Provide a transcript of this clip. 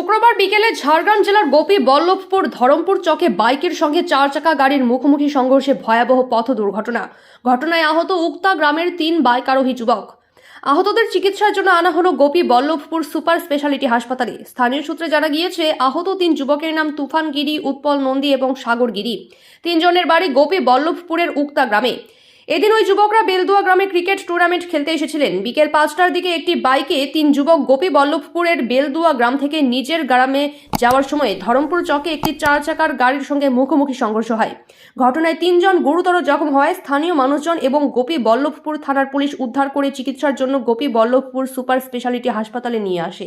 শুক্রবার বিকেলে ঝাড়গ্রাম জেলার গোপী বল্লভপুর ধরমপুর চকে বাইকের সঙ্গে চার চাকা গাড়ির মুখোমুখি সংঘর্ষে ভয়াবহ পথ দুর্ঘটনা। ঘটনায় আহত উক্তা গ্রামের তিন বাইক আরোহী যুবক। আহতদের চিকিৎসার জন্য আনা হলো গোপী বল্লভপুর সুপার স্পেশালিটি হাসপাতালে। স্থানীয় সূত্রে জানা গিয়েছে, আহত তিন যুবকের নাম তুফান গিরি উৎপল নন্দী এবং সাগর গিরি তিনজনের বাড়ি গোপী বল্লভপুরের উক্তা গ্রামে। এদিন ওই যুবকরা বেলদুয়া গ্রামে ক্রিকেট টুর্নামেন্ট খেলতে এসেছিলেন। বিকেল পাঁচটার দিকে একটি বাইকে তিন যুবক গোপী বল্লভপুরের বেলদুয়া গ্রাম থেকে নিজের গ্রামে যাওয়ার সময় ধরমপুর চকে একটি চার চাকার গাড়ির সঙ্গে মুখোমুখি সংঘর্ষ হয়। ঘটনায় তিনজন গুরুতর জখম হয়। স্থানীয় মানুষজন এবং গোপী বল্লভপুর থানার পুলিশ উদ্ধার করে চিকিৎসার জন্য গোপী বল্লভপুর সুপার স্পেশালিটি হাসপাতালে নিয়ে আসে।